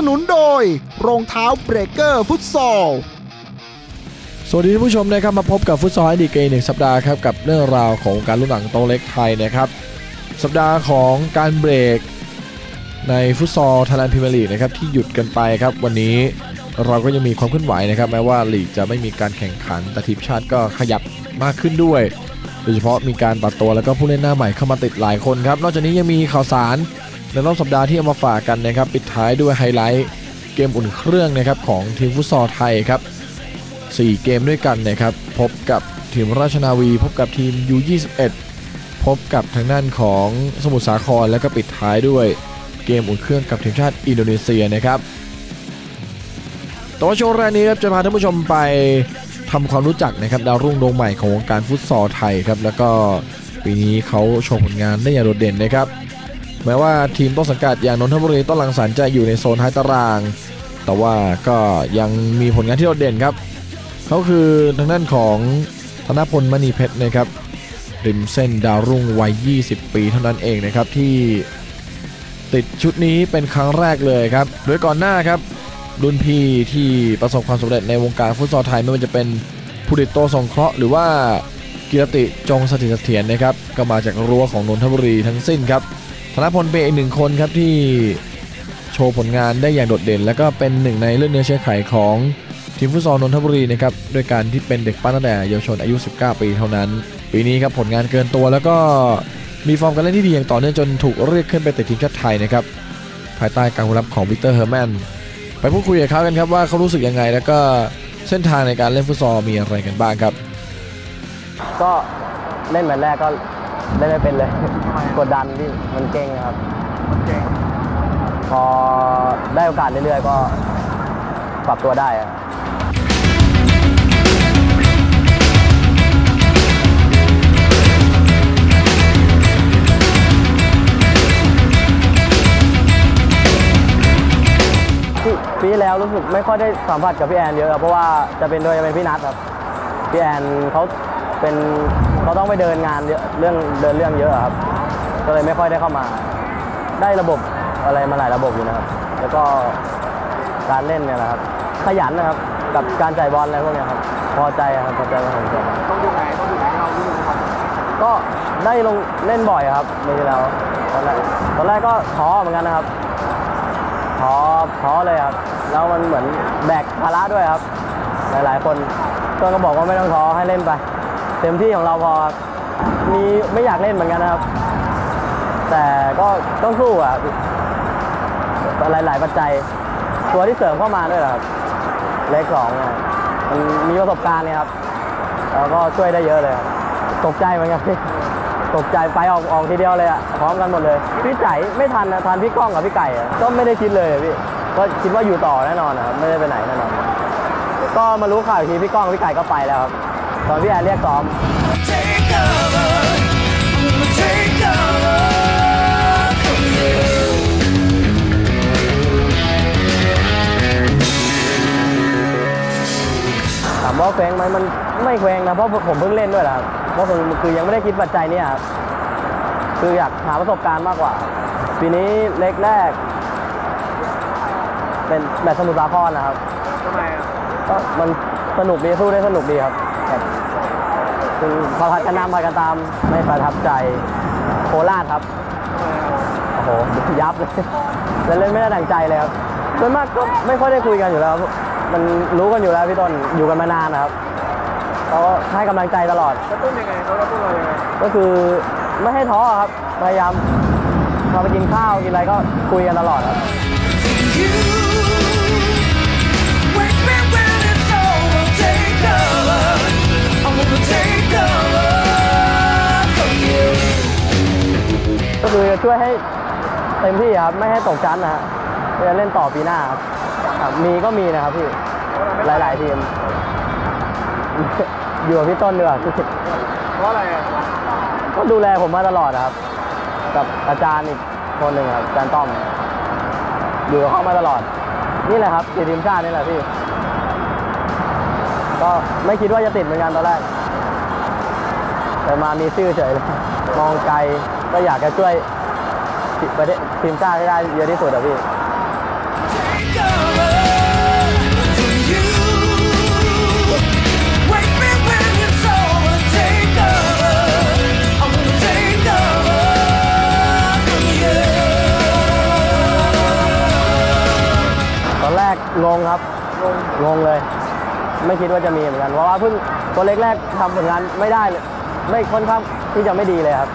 สนุนโดย รองเท้าเบรกเกอร์ฟุตซอลสวัสดีท่านผู้ชมนะครับมาพบกับฟุตซอลไอดีเกย์หนึ่งสัปดาห์ครับกับเรื่องราวของการลุ้นหลังโตเล็กไทยนะครับ สัปดาห์ของการเบรกในฟุตซอลไทยแลนด์พรีเมียร์ลีกนะครับที่หยุดกันไปครับ วันนี้เราก็ยังมีความเคลื่อนไหวนะครับ แม้ว่าลีกจะไม่มีการแข่งขันแต่ทีมชาติก็ขยับมากขึ้นด้วย โดยเฉพาะมีการตัดตัวแล้วก็ผู้เล่นหน้าใหม่เข้ามาติดหลายคนครับ นอกจากนี้ยังมีข่าวสาร ในรอบสัปดาห์ที่เอามาฝากกันนะครับปิดท้ายด้วยไฮไลท์เกมอุ่นเครื่องนะครับของทีมฟุตซอลไทยครับ4 เกมด้วยกันนะครับพบกับทีมราชนาวี พบกับทีม U21 พบกับทางด้านของสมุทรสาครแล้วก็ปิดท้ายด้วยเกมอุ่นเครื่องกับทีมชาติอินโดนีเซียนะครับตัวาช่วงแรกนี้ครับจะพาท่านผู้ชมไปทำความรู้จักนะครับดาวรุ่งดวงใหม่ของวงการฟุตซอลไทยครับแล้วก็ปีนี้เขาโชว์ผลงานได้อย่างโดดเด่นนะครับ แม้ว่าทีมต้นสังกัดอย่างนนทบุรีต้นลังสรรค์จะอยู่ในโซนท้ายตาราง แต่ว่าก็ยังมีผลงานที่โดดเด่นครับเขาคือทางด้านของธนพลมณีเพชรนะครับริมเส้นดาวรุ่งวัย 20 ปีเท่านั้นเองนะครับที่ติดชุดนี้เป็นครั้งแรกเลยครับโดยก่อนหน้าครับรุ่นพี่ที่ประสบความสำเร็จในวงการฟุตซอลไทยไม่ว่าจะเป็นผู้ดิตโตสงเคราะห์หรือว่ากิรติจงสถิตเสถียรนะครับก็มาจากรั้วของนนทบุรีทั้งสิ้นครับ ธนพลเป็นอีกหนึ่งคนครับที่โชว์ผลงานได้อย่างโดดเด่น และก็เป็นหนึ่งในเลือดเนื้อเชื้อไขของทีมฟุตซอลนนทบุรีนะครับด้วยการที่เป็นเด็กปั้นตั้งแต่เยาวชนอายุ 19 ปีเท่านั้น ปีนี้ครับผลงานเกินตัวแล้วก็มีฟอร์มการเล่นที่ดีอย่างต่อเนื่องจนถูกเรียกขึ้นไปติดทีมชาติไทยนะครับภายใต้การรับของวิกเตอร์เฮอร์แมนไปพูดคุยกับเขากันครับว่าเขารู้สึกยังไง แล้วก็เส้นทางในการเล่นฟุตซอลมีอะไรกันบ้างครับ ก็เล่นแมตช์แรกก็ เล่นไม่เป็นเลยกดดันพี่มันเก่งครับพอได้โอกาสเรื่อยๆ ก็ปรับตัวได้อะที่ปีที่แล้วรู้สึกไม่ค่อยได้สัมผัสกับพี่แอนเยอะครับเพราะว่าจะเป็นโดยจะเป็นพี่นัทครับ พี่แอนเขาเป็น เขาต้องไปเดินงานเยอะเรื่องเดินเรื่องเยอะครับ ก็เลยไม่ค่อยได้เข้ามา ได้ระบบอะไรมาหลายระบบอยู่นะครับ แล้วก็การเล่นเนี่ยนะครับ ขยันนะครับ กับการจ่ายบอลอะไรพวกเนี้ยครับ พอใจอะครับพอใจกับผมครับต้องดูไหนต้องดูไหนเราดูครับก็ได้ลงเล่นบ่อยครับปีที่แล้วตอนแรกตอนแรกก็ท้อเหมือนกันนะครับท้อท้อเลยครับ แล้วมันเหมือนแบกภาระด้วยครับ หลายๆ คนเพื่อนก็บอกว่าไม่ต้องท้อให้เล่นไป เต็มที่ของเราพอมีไม่อยากเล่นเหมือนกันนะครับ แต่ก็ต้องสู้อะหลายๆปัจจัย ตัวที่เสริมเข้ามาด้วยครับเลขสองเนี่ยมันมีประสบการณ์เนี่ยครับแล้วก็ช่วยได้เยอะเลยตกใจเหมือนกันพี่ตกใจไปออกออกทีเดียวเลยอะพร้อมกันหมดเลย พี่ใจไม่ทันนะทันพี่ก้องกับพี่ไก่ก็ไม่ได้คิดเลยพี่ก็คิดว่าอยู่ต่อแน่นอนนะครับไม่ได้ไปไหนแน่นอนก็มารู้ข่าวทีพี่ก้องพี่ไก่ก็ไปแล้วครับ ตอนพี่แอนเรียกซ้อม take over. I'ma take over from you. ถามว่าเคว้งไหมมันไม่เคว้งนะ เพราะผมเพิ่งเล่นด้วยแหละครับเพราะผมคือยังไม่ได้คิดปัจจัยเนี้ครับคืออยากหาประสบการณ์มากกว่า ปีนี้เล็กแรก เป็นแมตช์สมุทรสาครนะครับทำไมอะก็มันสนุกดีสู้ได้สนุกดีครับแบบ คือพอพัดกันนำพัดกันตามไม่ประทับใจโคราชครับทำไมอะโอ้โหยับเลยแล้วเล่นไม่ได้ดังใจเลยครับส่วนมากก็ไม่ค่อยได้คุยกันอยู่แล้วมันรู้กันอยู่แล้วพี่ต้นอยู่กันมานานนะครับเขาก็ให้กำลังใจตลอดกระตุ้นยังไงเขากระตุ้นเรายังไงก็คือไม่ให้ท้อครับพยายามพอไปกินข้าวกินอะไรก็คุยกันตลอดครับ ก็คือจะช่วยให้เต็มที่ครับ ไม่ให้ตกชั้นนะฮะเพื่อจะเล่นต่อปีหน้าครับครับมีก็มีนะครับพี่ หลาย ๆ ทีม อยู่กับพี่ต้นดีกว่าเพราะอะไรก็ดูแลผมมาตลอดนะครับ กับอาจารย์อีกคนหนึ่งครับอาจารย์ต้อม อยู่กับเขามาตลอด นี่แหละครับติดทีมชาตินี่แหละพี่ ก็ไม่คิดว่าจะติดเหมือนกันตอนแรกแต่มามีชื่อเฉยเลยมองไกล ก็อยากจะช่วยประเทศทีมชาติให้ได้เยอะที่สุดอะพี่ ตอนแรกงงครับงงเลย ไม่คิดว่าจะมีเหมือนกัน เพราะว่าเพิ่งตัวเล็กแรกทำผลงานไม่ได้เลยไม่ค่อนข้างที่จะไม่ดีเลยครับ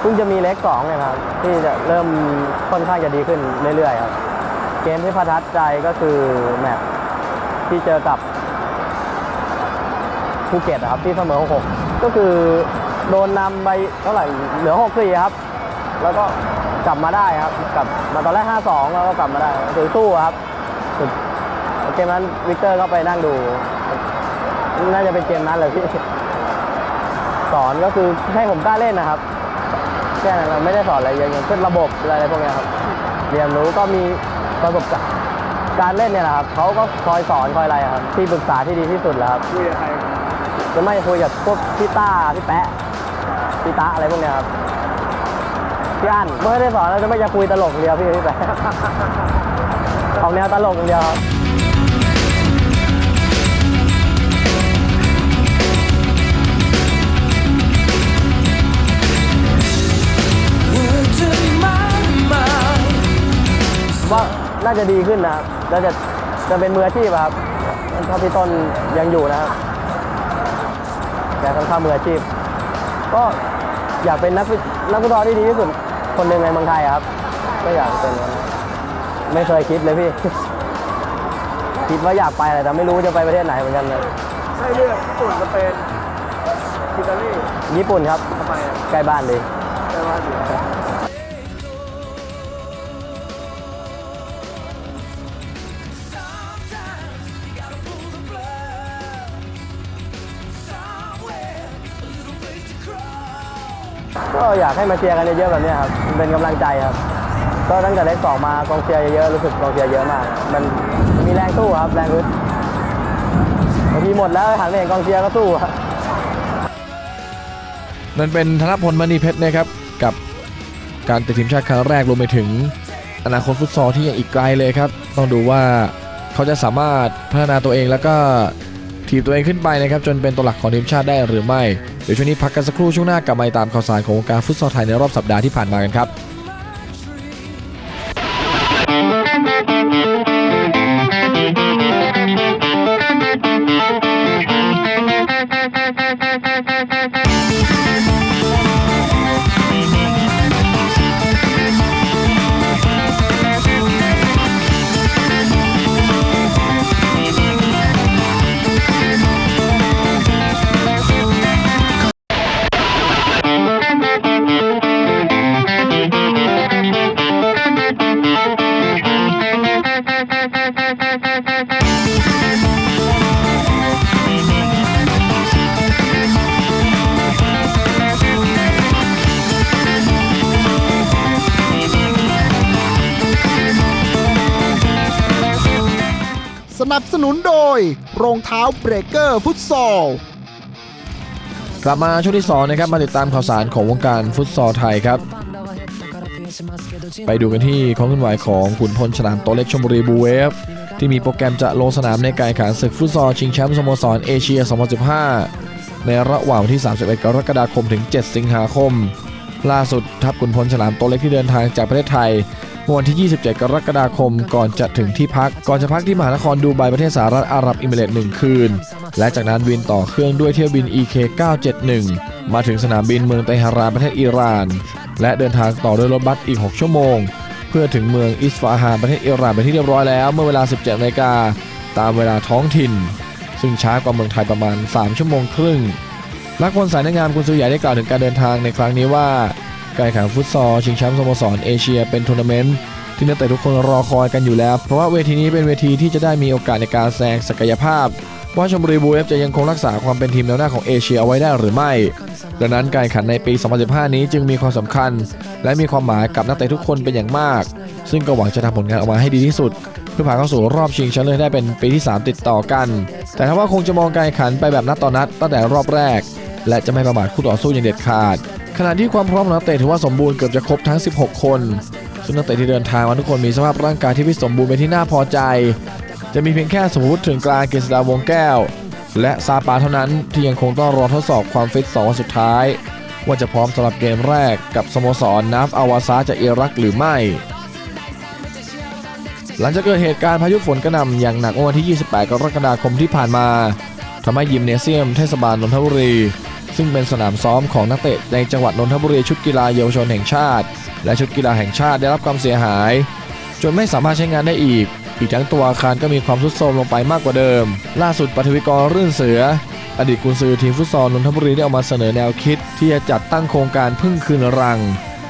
เพิ่งจะมีเล็กสองเนี่ยนะครับ ที่จะเริ่มค่อนข้างจะดีขึ้นเรื่อยๆครับ เกมที่ประทับใจก็คือแมตช์ที่เจอกับภูเก็ตอะครับที่เสมอ 6 ก็คือโดนนำไปเท่าไหร่เหลือ 6 4 ครับ แล้วก็กลับมาได้ครับกลับมาตอนแรก 5-2 แล้วก็กลับมาได้ถือสู้ครับเกมนั้นวิกเตอร์ก็ไปนั่งดู น่าจะเป็นเกมนั้นเลยพี่สอนก็คือให้ผมกล้าเล่นนะครับ แค่นั้นเราไม่ได้สอนอะไรเยอะอย่างเช่นระบบอะไรพวกเนี้ยครับ เรียนรู้ก็มีประสบการณ์การเล่นเนี่ยแหละครับเขาก็คอยสอนคอยอะไรครับที่ปรึกษาที่ดีที่สุดแล้วครับคุยกับใครจะไม่คุยกับพวกพี่ต้าพี่แปะพี่ตาอะไรพวกเนี้ยครับพี่อั้นไม่ได้สอนเราจะไม่จะคุยตลกอย่างเดียวพี่พี่แปะออกแนวตลกอย่างเดียวครับ น่าจะดีขึ้นนะครับน่าจะจะเป็นมืออาชีพอะครับถ้าพี่ต้นยังอยู่นะครับแกค่อนข้างมืออาชีพ ก็อยากเป็นนักฟุตนักฟุตบอลที่ดีที่สุดคนหนึ่งในเมืองไทยอะครับ ก็อยากเป็นอย่างนั้นไม่เคยคิดเลยพี่ คิดว่าอยากไปแต่ไม่รู้จะไปประเทศไหนเหมือนกันเลยให้เลือกญี่ปุ่นสเปนอิตาลีญี่ปุ่นครับทำไมอะใกล้บ้านเลยแต่ว่าอยู่ ก็อยากให้มาเชียร์กันเยอะๆแบบนี้ครับเป็นกำลังใจครับ ก็ตั้งแต่เล็กสองมากองเชียร์เยอะๆรู้สึกกองเชียร์เยอะมาก มันมีแรงสู้ครับแรงอึดบางทีหมดแล้วหันไปเห็นกองเชียร์ก็สู้ครับนั่นเป็นธนพลมณีเพชรนะครับกับการติดทีมชาติครั้งแรกรวมไปถึงอนาคตฟุตซอลที่ยังอีกไกลเลยครับ ต้องดูว่าเขาจะสามารถพัฒนาตัวเองแล้วก็ ทีมตัวเองขึ้นไปนะครับจนเป็นตัวหลักของทีมชาติได้หรือไม่ เดี๋ยวช่วงนี้พักกันสักครู่ช่วงหน้ากลับมาติดตามข่าวสารของวงการฟุตซอลไทยในรอบสัปดาห์ที่ผ่านมากันครับ นับสนุนโดย รองเท้าเบรกเกอร์ฟุตซอลกลับมาช่วงที่สองนะครับมาติดตามข่าวสารของวงการฟุตซอลไทยครับ ไปดูกันที่ความเคลื่อนไหวของขุนพลฉลามโตเล็กชมบุรีบูเวฟที่มีโปรแกรมจะลงสนามในการแข่งขันศึกฟุตซอลชิงแชมป์สโมสรเอเชีย 2015 ในระหว่างวันที่ 31 กรกฎาคมถึง 7 สิงหาคม ล่าสุดทัพขุนพลฉลามโตเล็กที่เดินทางจากประเทศไทย วันที่ 27 กรกฎาคม ก่อนจะถึงที่พัก ก่อนจะพักที่มหานครดูไบประเทศสหรัฐอาหรับเอมิเรตหนึ่งคืน และจากนั้นบินต่อเครื่องด้วยเที่ยวบิน EK 971 มาถึงสนามบินเมืองไตฮารานประเทศอิหร่าน และเดินทางต่อด้วยรถบัสอีก 6 ชั่วโมง เพื่อถึงเมืองอิสฟาฮานประเทศอิหร่านเป็นที่เรียบร้อยแล้ว เมื่อเวลา 17นาฬิกาตามเวลาท้องถิ่น ซึ่งช้ากว่าเมืองไทยประมาณ 3 ชั่วโมงครึ่งลักพลสายในงามกุนซือใหญ่ได้กล่าวถึงการเดินทางในครั้งนี้ว่า การแข่งขันฟุตซอลชิงแชมป์สโมสรเอเชียเป็นทัวร์นาเมนต์ที่นักเตะทุกคนรอคอยกันอยู่แล้ว เพราะว่าเวทีนี้เป็นเวทีที่จะได้มีโอกาสในการแสดงศักยภาพ ว่าชมบุรีบูเอฟจะยังคงรักษาความเป็นทีมแนวหน้าของเอเชียเอาไว้ได้หรือไม่ ดังนั้นการแข่งขันในปี 2015 นี้จึงมีความสำคัญ และมีความหมายกับนักเตะทุกคนเป็นอย่างมาก ซึ่งก็หวังจะทำผลงานออกมาให้ดีที่สุด เพื่อผ่านเข้าสู่รอบชิงชนะเลิศได้เป็นปีที่ 3 ติดต่อกัน แต่ถ้าว่าคงจะมองการแข่งขันไปแบบนัดต่อนัดตั้งแต่รอบแรก และจะไม่ประมาทคู่ต่อสู้อย่างเด็ดขาด ขณะที่ความพร้อมของนักเตะถือว่าสมบูรณ์เกือบจะครบทั้ง 16 คน ซึ่งนักเตะที่เดินทางมาทุกคนมีสภาพร่างกายที่พิสมบูรณ์เป็นที่น่าพอใจ จะมีเพียงแค่สมมติถึงกลางกฤษดาวงแก้ว และซาปาเท่านั้นที่ยังคงต้องรอทดสอบความฟิตสองวันสุดท้าย ว่าจะพร้อมสำหรับเกมแรกกับสโมสรนาฟอาวาซาจากอิรักหรือไม่ หลังจากเกิดเหตุการณ์พายุฝนกระหน่ำอย่างหนักเมื่อวันที่ 28 กรกฎาคมที่ผ่านมาทำให้ยิมเนเซียมเทศบาลนนทบุรี ซึ่งเป็นสนามซ้อมของนักเตะในจังหวัดนนทบุรีชุดกีฬาเยาวชนแห่งชาติ และชุดกีฬาแห่งชาติได้รับความเสียหาย จนไม่สามารถใช้งานได้อีก อีกทั้งตัวอาคารก็มีความทรุดโทรมลงไปมากกว่าเดิม ล่าสุดปฐวิกรรื่นเสือ อดีตกุนซือทีมฟุตซอลนนทบุรีได้ออกมาเสนอแนวคิด ที่จะจัดตั้งโครงการพึ่งคืนรัง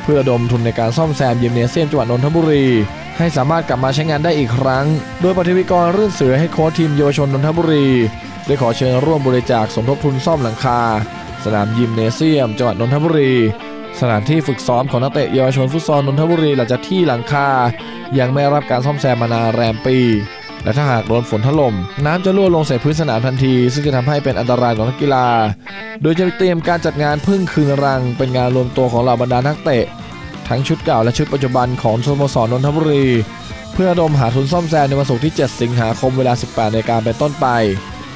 เพื่อดมทุนในการซ่อมแซมยิมเนเซียมจังหวัดนนทบุรีให้สามารถกลับมาใช้งานได้อีกครั้ง โดยปฐวิกรรื่นเสือให้โค้ชทีมเยาวชนนนทบุรี ได้ขอเชิญร่วมบริจาคสมทบทุนซ่อมหลังคา สนามยิมเนเซียม จังหวัดนนทบุรี สถานที่ฝึกซ้อมของนักเตะเยาวชนฟุตซอลนนทบุรีหลังจากที่หลังคา ยังไม่รับการซ่อมแซมมานานแรมปี และถ้าหากโดนฝนถล่ม น้ำจะรั่วลงใส่พื้นสนามทันที ซึ่งจะทำให้เป็นอันตรายต่อนักกีฬา โดยจะเตรียมการจัดงานพึ่งคืนรัง เป็นงานรวมตัวของเหล่าบรรดานักเตะ ทั้งชุดเก่าและชุดปัจจุบันของสโมสรนนทบุรี เพื่อดมหาทุนซ่อมแซมในวันศุกร์ที่ 7 สิงหาคมเวลา 18นาฬิกาเป็นต้นไป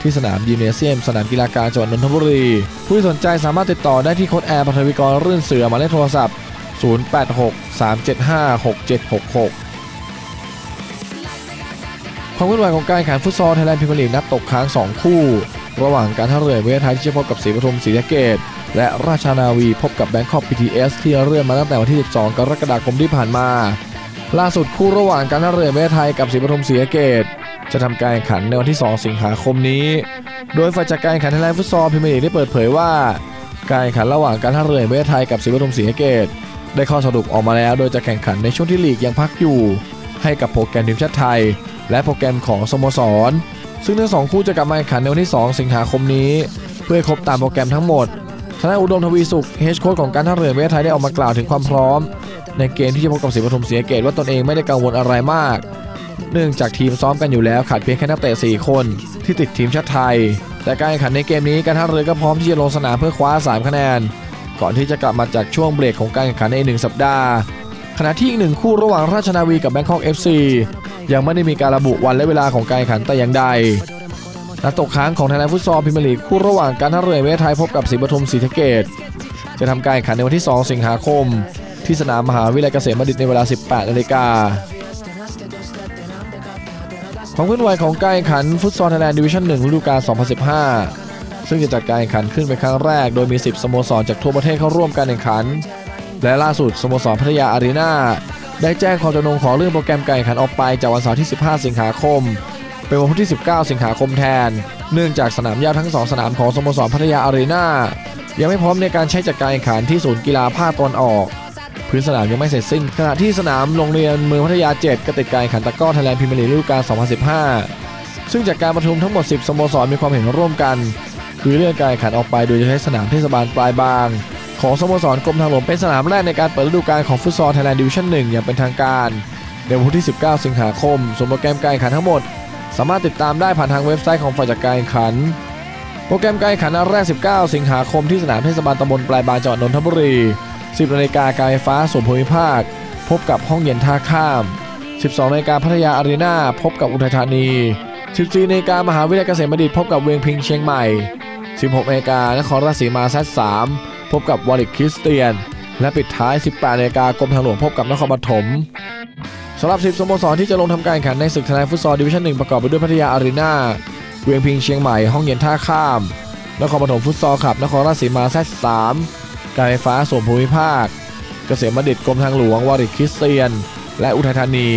ที่สนามยิมเนเซียม สนามกีฬากลางจังหวัดนนทบุรี ผู้สนใจสามารถติดต่อได้ที่โค้ดแอร์ปัทวิกรรื่นเสือหมายเลขโทรศัพท์ 086 375 6766ความเคลื่อนไหวของการแข่งขันฟุตซอลไทยแลนด์พรีเมียร์ลีกนัดตกค้าง 2 คู่ ระหว่างการท่าเรือเวทไทยที่จะพบกับศรีปทุมศรีสะเกดและราชนาวีพบกับแบงคอกพีทีเอสที่เริ่มมาตั้งแต่วันที่ 12 กรกฎาคมที่ผ่านมา ล่าสุดคู่ระหว่างการท่าเรือเวทไทยกับศรีปทุมศรีสะเกด จะทำการแข่งขันในวันที่ 2 สิงหาคมนี้ โดยฝ่ายจัดการแข่งขันไทยแลนด์ฟุตซอลพรีเมียร์ลีกได้เปิดเผยว่า การแข่งขันระหว่างการท่าเรือเวทไทยกับศรีปทุมศรีสะเกดได้ข้อสรุปออกมาแล้ว โดยจะแข่งขันในช่วงที่ลีกยังพักอยู่ ให้กับโปรแกรมทีมชาติไทย และโปรแกรมของสโมสร ซึ่งทั้งสองคู่จะกลับมาแข่งขันในวันที่ 2 สิงหาคมนี้ เพื่อครบตามโปรแกรมทั้งหมดทนายอุดมทวีสุขเฮดโค้ชของการท่าเรือเวทไทยได้ออกมากล่าวถึงความพร้อม ในเกมที่จะพบกับศรีปทุมศรีสะเกดว่าตนเองไม่ได้กังวลอะไรมาก เนื่องจากทีมซ้อมกันอยู่แล้วขาดเพียงแค่นักเตะ4 คนที่ติดทีมชาติไทย แต่การแข่งขันในเกมนี้การท่าเรือก็พร้อมที่จะลงสนามเพื่อคว้า 3 คะแนน ก่อนที่จะกลับมาจากช่วงเบรกของการแข่งขันในหนึ่งสัปดาห์ ขณะที่อีกหนึ่งคู่ระหว่างราชนาวีกับแบงคอก FC ยังไม่ได้มีการระบุวันและเวลาของการแข่งขันแต่อย่างใดนัดตกค้างของไทยแลนด์ฟุตซอลพรีเมียร์ลีกคู่ระหว่างการท่าเรือเวทไทยพบกับศรีปทุมศรีสะเกดจะทำการแข่งขันในวันที่ 2 สิงหาคม ที่สนามมหาวิทยาลัยเกษมบัณฑิตในเวลา 18นาฬิกา ความเคลื่อนไหวของการแข่งขันฟุตซอลไทยแลนด์ดิวิชั่น1ฤดูกาล 2015 ซึ่งจะจัดการแข่งขันขึ้นเป็นครั้งแรก โดยมี 10 สโมสรจากทั่วประเทศเข้าร่วมการแข่งขัน และล่าสุดสโมสรพัทยาอารีนาได้แจ้งความจำนงขอเลื่อนโปรแกรมการแข่งขันออกไปจากวันเสาร์ที่ 15 สิงหาคม เป็นวันพุธที่ 19 สิงหาคมแทน เนื่องจากสนามหญ้าทั้ง 2 สนามของสโมสรพัทยาอารีนายังไม่พร้อมในการใช้จัดการแข่งขันที่ศูนย์กีฬาภาคตะวันออก พื้นสนามยังไม่เสร็จสิ้น ขณะที่สนามโรงเรียนเมืองพัทยา 7 ก็ติดการแข่งขันตะก้อไทยแลนด์พรีเมียร์ลีกฤดูกาล 2015 ซึ่งจากการประชุมทั้งหมด 10 สโมสรมีความเห็นร่วมกัน คือเลื่อนการแข่งขันออกไปโดยจะใช้สนามเทศบาลปลายบาง ของสโมสรกรมทางหลวงเป็นสนามแรกในการเปิดฤดูกาลของฟุตซอลไทยแลนด์ดิวิชั่น 1 อย่างเป็นทางการในวันที่ 19 สิงหาคมส่วนโปรแกรมการแข่งขันทั้งหมด สามารถติดตามได้ผ่านทางเว็บไซต์ของฝ่ายจัดการแข่งขัน โปรแกรมการแข่งขันนัดแรก 19 สิงหาคมที่สนามเทศบาลตำบลปลายบางจังหวัดนนทบุรี 10นาฬิกาการไฟฟ้าส่วนภูมิภาค พบกับห้องเย็นท่าข้าม 12นาฬิกาพัทยาอารีนาพบกับอุทัยธานี 14นาฬิกามหาวิทยาลัยเกษมบัณฑิตพบกับเวียงพิงเชียงใหม่ 16นาฬิกานครราชสีมาแซด3พบกับวอลิกคริสเตียน และปิดท้าย 18นาฬิกากรมทางหลวงพบกับนครปฐมสำหรับ 10สโมสรที่จะลงทำการแข่งในศึกทนด์ฟุตซอลดิวิชั่น 1 ประกอบไปด้วยพัทยาอารีนาเวียงพิงเชียงใหม่ ห้องเย็นท่าข้าม นครปฐมฟุตซอลคลับ นครราชสีมาแซด3 การไฟฟ้าส่วนภูมิภาค เกษมบัณฑิตกรมทางหลวงวาริกคริสเตียน และอุทัยธานี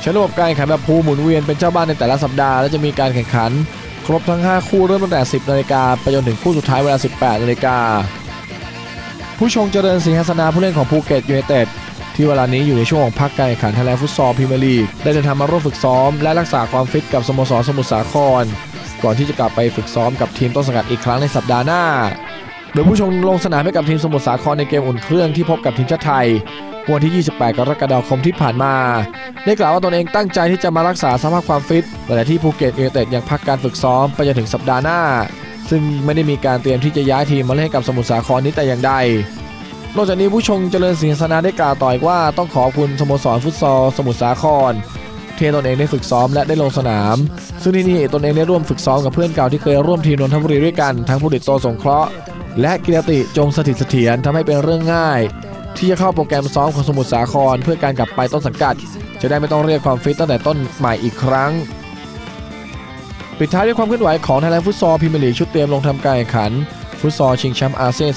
ใช้ระบบการแข่งขันแบบภูหมุนเวียนเป็นเจ้าบ้านในแต่ละสัปดาห์และจะมีการแข่งขัน ครบทั้ง 5 คู่เริ่มตั้งแต่ 10นาฬิกาไปจนถึงคู่สุดท้ายเวลา 18นาฬิกาผู้ชงเจริญศรีหัสนาผู้เล่นของภูเก็ตยูไนเต็ดที่เวลานี้อยู่ในช่วงของพักการแข่งขันไทยแลนด์ฟุตซอลพรีเมียร์ลีกได้เดินทางมาร่วมฝึกซ้อม และรักษาความฟิตกับสโมสรสมุทรสาคร ก่อนที่จะกลับไปฝึกซ้อมกับทีมต้นสังกัดอีกครั้งในสัปดาห์หน้า โดยผู้ชงลงสนามให้กับทีมสมุทรสาครในเกมอุ่นเครื่องที่พบกับทีมชาติไทยวันที่ 28 กรกฎาคมที่ผ่านมา ได้กล่าวว่าตนเองตั้งใจที่จะมารักษาสภาพความฟิตแต่ที่ภูเก็ตยูไนเต็ดยังพักการฝึกซ้อมไปจนถึงสัปดาห์หน้า ซึ่งไม่ได้มีการเตรียมที่จะย้ายทีมมาเล่นให้กับสมุทรสาครนี้แต่อย่างใด นอกจากนี้ผู้ชงเจริญศรีสนาได้กล่าวต่ออีกว่าต้องขอบคุณสโมสรฟุตซอลสมุทรสาครที่ตนเองได้ฝึกซ้อมและได้ลงสนาม ซึ่งที่นี่ตนเองได้ร่วมฝึกซ้อมกับเพื่อนเก่าที่เคยร่วมทีมนนทบุรีด้วยกันทั้งผู้ติดโตสงเคราะห์ และกิรติจงสถิตเสถียรทำให้เป็นเรื่องง่าย ที่จะเข้าโปรแกรมซ้อมของสมุทรสาคร เพื่อการกลับไปต้นสังกัด จะได้ไม่ต้องเรียกความฟิตตั้งแต่ต้นใหม่อีกครั้ง ปิดท้ายด้วยความเคลื่อนไหวของไทยแลนด์ฟุตซอลพรีเมียร์ลีกชุดเตรียมลงทำการแข่งขัน ฟุตซอลชิงแชมป์อาเซียน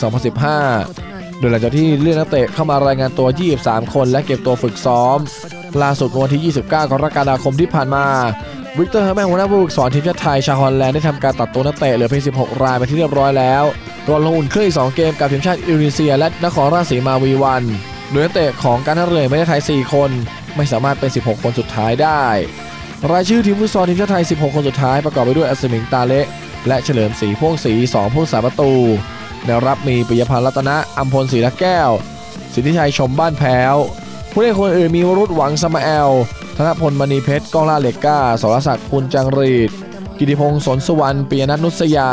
2015 โดยหลังจากที่เลื่อนนักเตะเข้ามารายงานตัว 23 คน และเก็บตัวฝึกซ้อมล่าสุดวันที่ 29 กรกฎาคมที่ผ่านมาวิกเตอร์เฮอร์แมนหัวหน้าผู้ฝึกสอนทีมชาติไทยชาวฮอลแลนด์ได้ทำการตัดตัวนักเตะเหลือเพียง 16 รายไปที่เรียบร้อยแล้ว ก่อนลงอุ่นเครื่องอีก2เกมกับทีมชาติอินโดนีเซีย และนครราชสีมาวีวันโดยนักเตะของการท่าเรือไม่ได้ไทย 4 คน ไม่สามารถเป็น 16 คนสุดท้ายได้ รายชื่อทีมฟุตซอลทีมชาติไทย 16 คนสุดท้ายประกอบไปด้วยอัศมิงตาเละและเฉลิมศรีพ่วงศรี2ผู้สาประตูแนวรับมีปิยพันธ์รัตนะอัมพลศรีละแก้ว สิทธิชัยชมบ้านแพ้ว ผู้เล่นคนอื่นมีวรุษหวังสมาแอล ธนพลมณีเพชรก้องล่าเหล็กก้าสรศักดิ์กุลจังรีดกิติพงศ์สนสุวรรณปียนัทนุสยา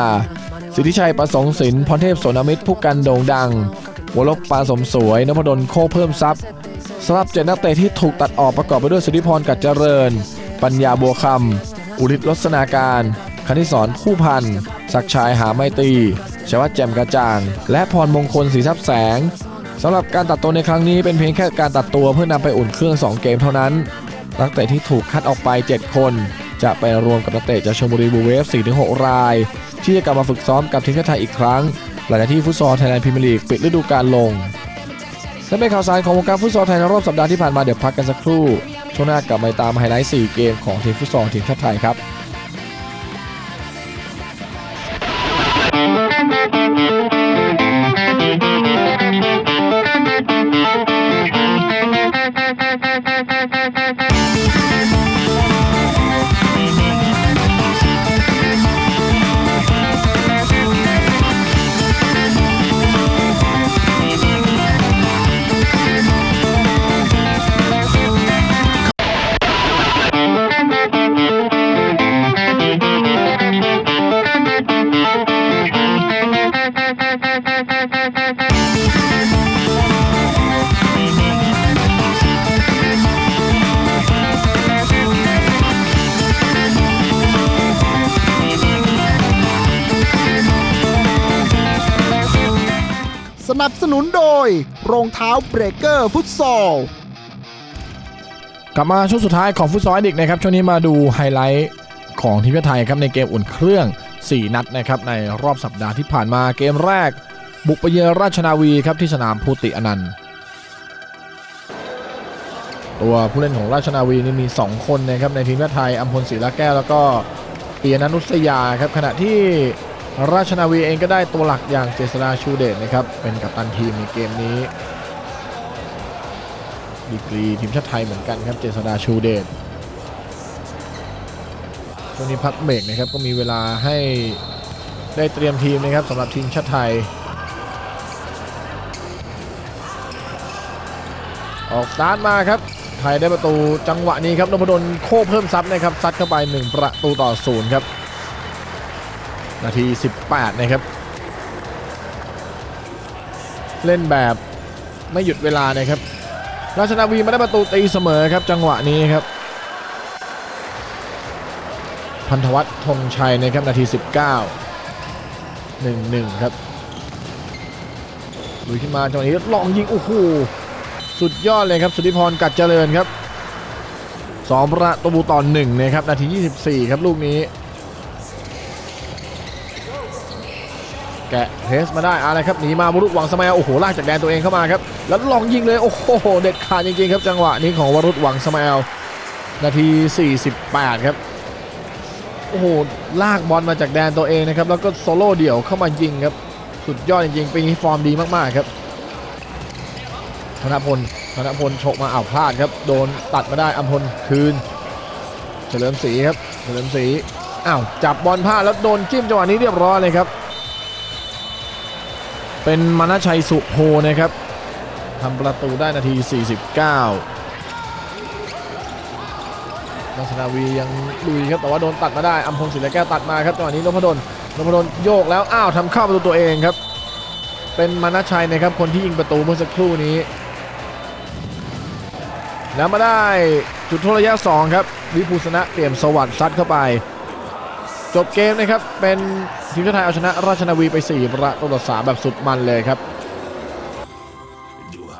สิทธิชัยประสงค์สินพรเทพโสนมิตรผู้กันโด่งดังวรลบปาสมสวยนพดลโคเพิ่มทรัพย์สำหรับเจ็ดนักเตะที่ถูกตัดออกประกอบไปด้วยสุธิพรกัจเจริญ ปัญญาบัวคำอุริศลสนาการคณิสรผู้พันศักชายหาไม่ตีชวัฒน์แจ่มกระจ่าง และพรมงคลศรีทรัพย์แสงสำหรับการตัดตัวในครั้งนี้เป็นเพียงแค่การตัดตัวเพื่อนำไปอุ่นเครื่อง 2 เกมเท่านั้นนักเตะที่ถูกคัดออกไป 7 คน จะไปรวมกับนักเตะจากชลบุรีบูเวฟ4-6 ราย ที่จะกลับมาฝึกซ้อมกับทีมชาติไทยอีกครั้ง หลังจากที่ฟุตซอลไทยแลนด์พรีเมียร์ลีกปิดฤดูกาลลงและเป็นข่าวสารของวงการฟุตซอลไทยในรอบสัปดาห์ที่ผ่านมาเดี๋ยวพักกันสักครู่ช่วงหน้ากลับมาตามไฮไลท์4เกมของทีมฟุตซอลทีมชาติไทยครับ นับสนุนโดย รองเท้าเบรกเกอร์ฟุตซอล กลับมาช่วงสุดท้ายของฟุตซอลเดิกนะครับ ช่วงนี้มาดูไฮไลท์ของทีมชาติไทยครับในเกมอุ่นเครื่อง 4 นัดนะครับในรอบสัปดาห์ที่ผ่านมาเกมแรก บุกไปเยือนราชนาวีครับที่สนามภูติอนันต์ตัวผู้เล่นของราชนาวีนี่มี 2 คนนะครับในทีมชาติไทยอัมพลศรีละแก้วแล้วก็เปียนันนุสยาครับขณะที่ ราชนาวีเองก็ได้ตัวหลักอย่างเจษฎาชูเดชนะครับ เป็นกัปตันทีมในเกมนี้ ดีกรีทีมชาติไทยเหมือนกันครับเจษดาชูเดชช่วงนี้พักเบรกนะครับก็มีเวลาให้ได้เตรียมทีมนะครับสำหรับทีมชาติไทย ออกสตาร์ทมาครับ ไทยได้ประตูจังหวะนี้ครับนพดลโค้เพิ่มซับนะครับซัดเข้าไป 1 ประตูต่อศูนย์ครับ นาที 18 นะครับ เล่นแบบไม่หยุดเวลานะครับ ราชนาวีมาได้ประตูตีเสมอครับจังหวะนี้ครับ พันธวัฒน์ธงชัยนะครับนาที 19 1-1 ครับลุยขึ้นมาจังหวะนี้ลองยิงโอ้โหสุดยอดเลยครับสุธิพรกัดเจริญครับสองประตูต่อหนึ่งนะครับนาที 24 ครับลูกนี้ แกะเพรสมาได้อะไรครับหนีมาบุรุษหวังสมัยโอ้โหลากจากแดนตัวเองเข้ามาครับแล้วลองยิงเลยโอ้โหเด็ดขาดจริงๆครับจังหวะนี้ของวรุษหวังสมัยนาที 48 ครับโอ้โหลากบอลมาจากแดนตัวเองนะครับแล้วก็โซโล่เดี่ยวเข้ามายิงครับสุดยอดจริงๆปีนี้ฟอร์มดีมากๆครับธนพลธนพลโฉกมาอ้าวพลาดครับโดนตัดมาได้อัมพลคืน เฉลิมศรีครับเฉลิมศรีอ้าวจับบอลพลาดแล้วโดนจิ้มจังหวะนี้เรียบร้อยเลยครับ เป็นมณชัยสุโพนะครับทำประตูได้นาที 49ราชนาวียังลุยครับแต่ว่าโดนตัดมาได้อัมพลศิลแก้วตัดมาครับจังหวะนี้นพดลนพดลโยกแล้วอ้าวทำเข้าประตูตัวเองครับ เป็นมณชัยนะครับคนที่ยิงประตูเมื่อสักครู่นี้ แล้วมาได้จุดโทษระยะ2ครับวิภูสนะเปี่ยมสวัสดิ์ซัดเข้าไป จบเกมนะครับเป็นทีมชาติไทยเอาชนะราชนาวีไป 4 ประตูต่อ3แบบสุดมันเลยครับ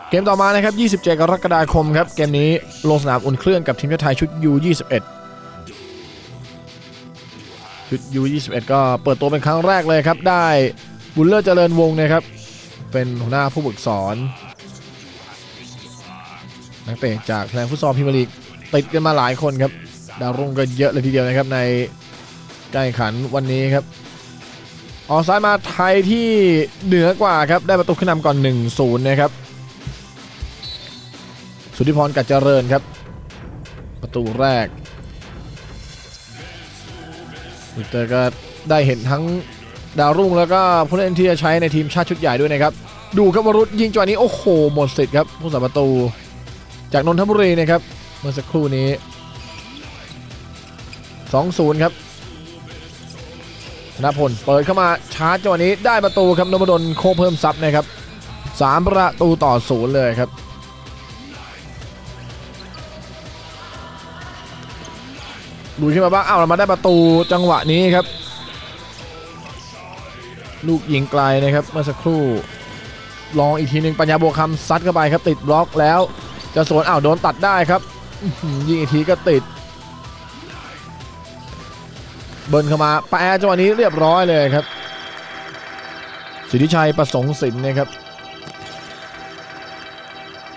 เกมต่อมานะครับ 27 กรกฎาคมครับ เกมนี้ลงสนามอุ่นเครื่องกับทีมชาติไทยชุด U21 ชุด U21 ก็เปิดตัวเป็นครั้งแรกเลยครับ ได้บุลเลอร์เจริญวงศ์นะครับ เป็นหัวหน้าผู้ฝึกสอนนักเตะจากแสดงฟุตซอลพรีเมียร์ลีกติดกันมาหลายคนครับดาวรุ่งก็เยอะเลยทีเดียวนะครับใน การแข่งขันวันนี้ครับออกซ้ายมาไทยที่เหนือกว่าครับได้ประตูขึ้นนำก่อน 1-0 นะครับ สุทธิพรกัจเจริญครับ ประตูแรกวิกเตอร์ก็ได้เห็นทั้งดาวรุ่งแล้วก็ผู้เล่นที่จะใช้ในทีมชาติชุดใหญ่ด้วยนะครับ ดูครับวรุษยิงจังหวะนี้ โอ้โห หมดสิทธิ์ครับ ผู้สาประตู จากนนทบุรีนะครับ เมื่อสักครู่นี้ 2-0 ครับ นพลเปิดเข้ามาชาร์จจังหวะนี้ได้ประตูครับนพดลโคเพิ่มซับนะครับ3ประตูต่อศูนย์เลยครับลุยขึ้นมาบ้างอ้าวเรามาได้ประตูจังหวะนี้ครับ ลูกยิงไกลนะครับเมื่อสักครู่ลองอีกทีหนึ่งปัญญาบวกคำซัดเข้าไปครับติดบล็อกแล้ว จะสวนอ้าวโดนตัดได้ครับยิงอีกทีก็ติด เบิร์นเข้ามาแปะจังหวะนี้เรียบร้อยเลยครับ สิทธิชัยประสงค์สินนะครับ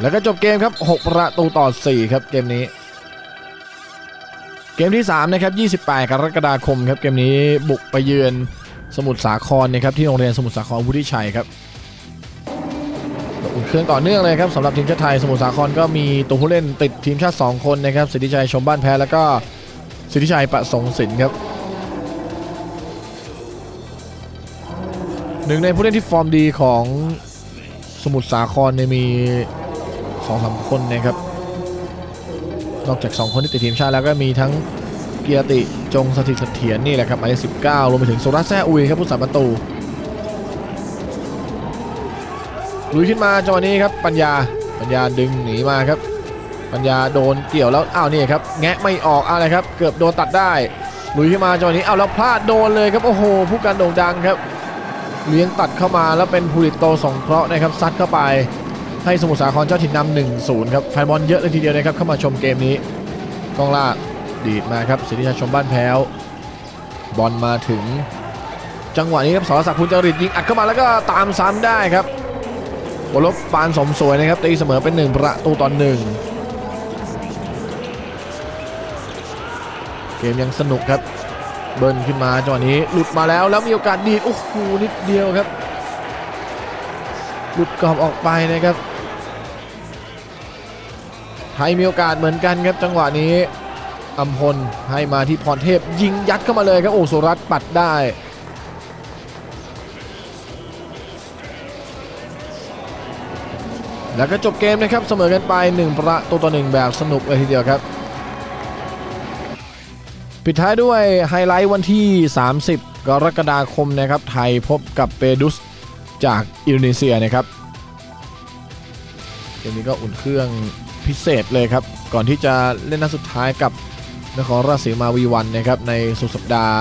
แล้วก็จบเกมครับ 6 ประตูต่อ 4 ครับเกมนี้ เกมที่ 3 นะครับ 28 กรกฎาคมครับ เกมนี้บุกไปเยือนสมุทรสาครนะครับที่โรงเรียนสมุทรสาครวุฒิชัยครับอุ่นเครื่องต่อเนื่องเลยครับสำหรับทีมชาติไทยสมุทรสาครก็มีตัวผู้เล่นติดทีมชาติ 2 คนนะครับสิทธิชัยชมบ้านแพ้แล้วก็สิทธิชัยประสงค์สินครับ หนึ่งในผู้เล่นที่ฟอร์มดีของสมุทรสาครเนี่ยมีสองสามคนนะครับ นอกจาก 2 คนที่ติดทีมชาติแล้วก็มีทั้งเกียรติจงสถิตเสถียรนี่แหละครับหมายเลข19รวมไปถึงโซรัสแซอุยครับผู้สาประตูลุยขึ้นมาจังหวะนี้ครับปัญญาปัญญาดึงหนีมาครับ ปัญญาโดนเกี่ยวแล้วอ้าวนี่ครับแงะไม่ออกอะไรครับ เกือบโดนตัดได้ลุยขึ้นมาจังหวะนี้อ้าวแล้วพลาดโดนเลยครับโอ้โหผู้การโด่งดังครับ เลี้ยงตัดเข้ามาแล้วเป็นภูริตโตสองเคราะห์นะครับซัดเข้าไปให้สมุทรสาครเจ้าถิ่นนำหนึ่งศูนย์ครับแฟนบอลเยอะเลยทีเดียวนะครับเข้ามาชมเกมนี้กองล่าดีดมาครับสิทธิชัยชมบ้านแพ้ว บอลมาถึง จังหวะนี้ครับสรศักดิ์พุนจริตยิงอัดเข้ามาแล้วก็ตามซ้ำได้ครับวลบปานสมสวยนะครับตีเสมอเป็น 1 ประตูต่อหนึ่งเกมยังสนุกครับ เบิร์นขึ้นมาจังหวะนี้หลุดมาแล้วแล้วมีโอกาสดีดโอ้โหนิดเดียวครับ หลุดกรอบออกไปนะครับไทยมีโอกาสเหมือนกันครับจังหวะนี้อัมพลให้มาที่พรเทพยิงยัดเข้ามาเลยครับโอ้สุรัตปัดได้ แล้วก็จบเกมนะครับเสมอกันไป 1 ประตูต่อ1แบบสนุกเลยทีเดียวครับ ปิดท้ายด้วยไฮไลท์วันที่ 30 กรกฎาคมนะครับ ไทยพบกับเปดุสจากอินโดนีเซียนะครับเกมนี้ก็อุ่นเครื่องพิเศษเลยครับ ก่อนที่จะเล่นนัดสุดท้ายกับนครราชสีมาวีวันนะครับในสุดสัปดาห์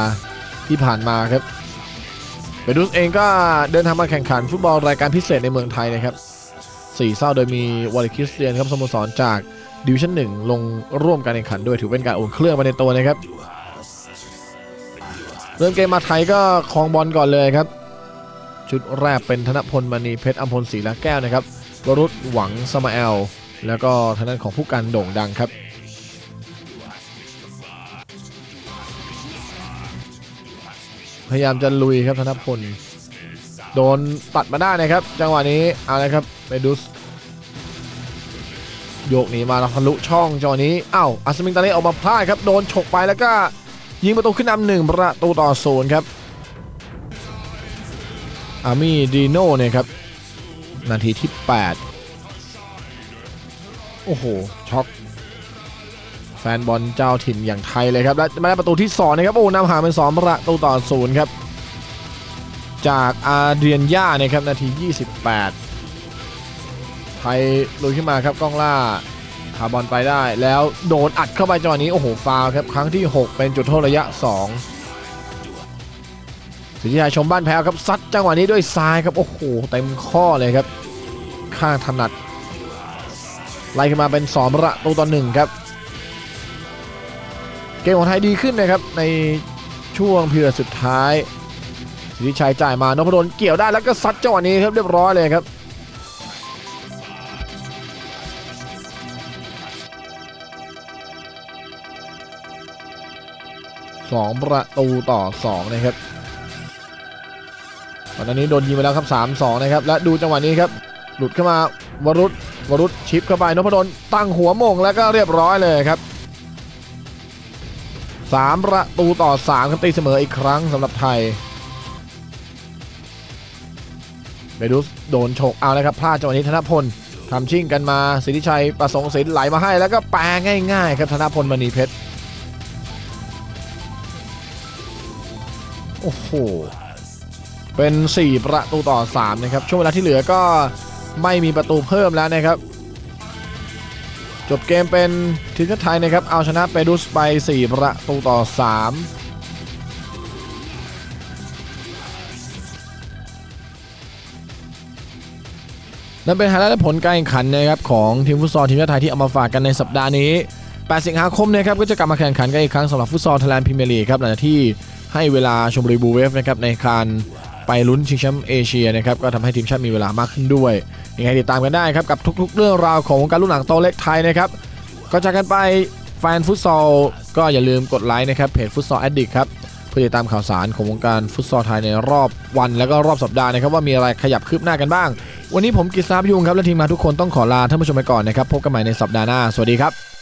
ที่ผ่านมาครับเปดุสเองก็เดินทางมาแข่งขันฟุตบอลรายการพิเศษในเมืองไทยนะครับสี่เศร้าโดยมีวอลเลย์คริสเตียนครับสโมสรจากดิวิชั่นหนึ่งลงร่วมการแข่งขันด้วยถือเป็นการอุ่นเครื่องมาในตัวนะครับ เริ่มเกมมาไทยก็ครองบอลก่อนเลยครับ ชุดแรกเป็นธนพลมณีเพชรอัมพลศรีละแก้วนะครับวรุษหวังสมาแอล แล้วก็ทางด้านของผู้การโด่งดังครับพยายามจะลุยครับธนพล โดนตัดมาได้นะครับ จังหวะนี้เอาเลยครับไปดูสโยกหนีมาแล้วทะลุช่องจังหวะนี้อ้าวอัศมิงตาเล่ออกมาพลาดครับ โดนฉกไปแล้วก็ ยิงประตูขึ้นนำหนึ่งประตูต่อศูนย์ครับอาร์มี่ดีโน่เนี่ยครับ นาทีที่ 8 โอ้โห ช็อก แฟนบอลเจ้าถิ่นอย่างไทยเลยครับ และมาได้ประตูที่ 2 นะครับ โอ้นำห่างเป็น 2 ประตูต่อศูนย์ครับ จากอาเดียนย่าเนี่ยครับ นาที 28 ไทยลุยขึ้นมาครับกล้องล่า หาบอลไปได้ แล้วโดนอัดเข้าไปจังหวะนี้ โอ้โห ฟาวครับ ครั้งที่ 6 เป็นจุดโทษระยะ 2สิทธิชัยชมบ้านแพ้ครับซัดจังหวะนี้ด้วยซ้ายครับ โอ้โห เต็มข้อเลยครับ ข้างถนัด ไล่ขึ้นมาเป็น2ประตูต่อหนึ่งครับ เกมของไทยดีขึ้นนะครับ ในช่วงพีเรียดสุดท้ายสิทธิชัยจ่ายมานพดลเกี่ยวได้แล้วก็ซัดจังหวะนี้ครับเรียบร้อยเลยครับ สองประตูต่อสองนะครับตอนนี้โดนยิงไปแล้วครับ 3-2 นะครับ และดูจังหวะนี้ครับ หลุดเข้ามาวรุษวรุษชิปเข้าไปนพดลตั้งหัวมงแล้วก็เรียบร้อยเลยครับ 3 ประตูต่อ 3 ครับตีเสมออีกครั้งสำหรับไทยเบดุสโดนโฉกเอาแล้วครับพลาดจังหวะนี้ธนพลทำชิ่งกันมาสิทธิชัยประสงค์ศิลป์ไหลมาให้แล้วก็แปลง่ายๆครับธนพลมณีเพชร โอ้โห เป็น 4 ประตูต่อ 3 นะครับ ช่วงเวลาที่เหลือก็ไม่มีประตูเพิ่มแล้วนะครับ จบเกมเป็นทีมชาติไทยนะครับ เอาชนะเปรูสไป 4 ประตูต่อ 3นั่นเป็นไฮไลท์และผลการแข่งขันนะครับของทีมฟุตซอลทีมชาติไทยที่เอามาฝากกันในสัปดาห์นี้ 8 สิงหาคมนะครับก็จะกลับมาแข่งขันกันอีกครั้งสำหรับฟุตซอลไทยแลนด์พรีเมียร์ลีกครับหลังจากที่ ให้เวลาชมบุรีบูเวฟนะครับในการไปลุ้นชิงแชมป์เอเชียนะครับก็ทำให้ทีมชาติมีเวลามากขึ้นด้วยยังไงติดตามกันได้ครับกับทุกๆ เรื่องราวของวงการลูกหนังโตเล็กไทยนะครับก็จากกันไปแฟนฟุตซอลก็อย่าลืมกดไลค์นะครับเพจฟุตซอลแอดดิกครับเพื่อติดตามข่าวสารของวงการฟุตซอลไทยในรอบวัน แล้วก็รอบสัปดาห์นะครับว่ามีอะไรขยับคืบหน้ากันบ้าง วันนี้ผมกิษณาพยุงครับและทีมงานทุกคนต้องขอลาท่านผู้ชมไปก่อนนะครับพบกันใหม่ในสัปดาห์หน้าสวัสดีครับ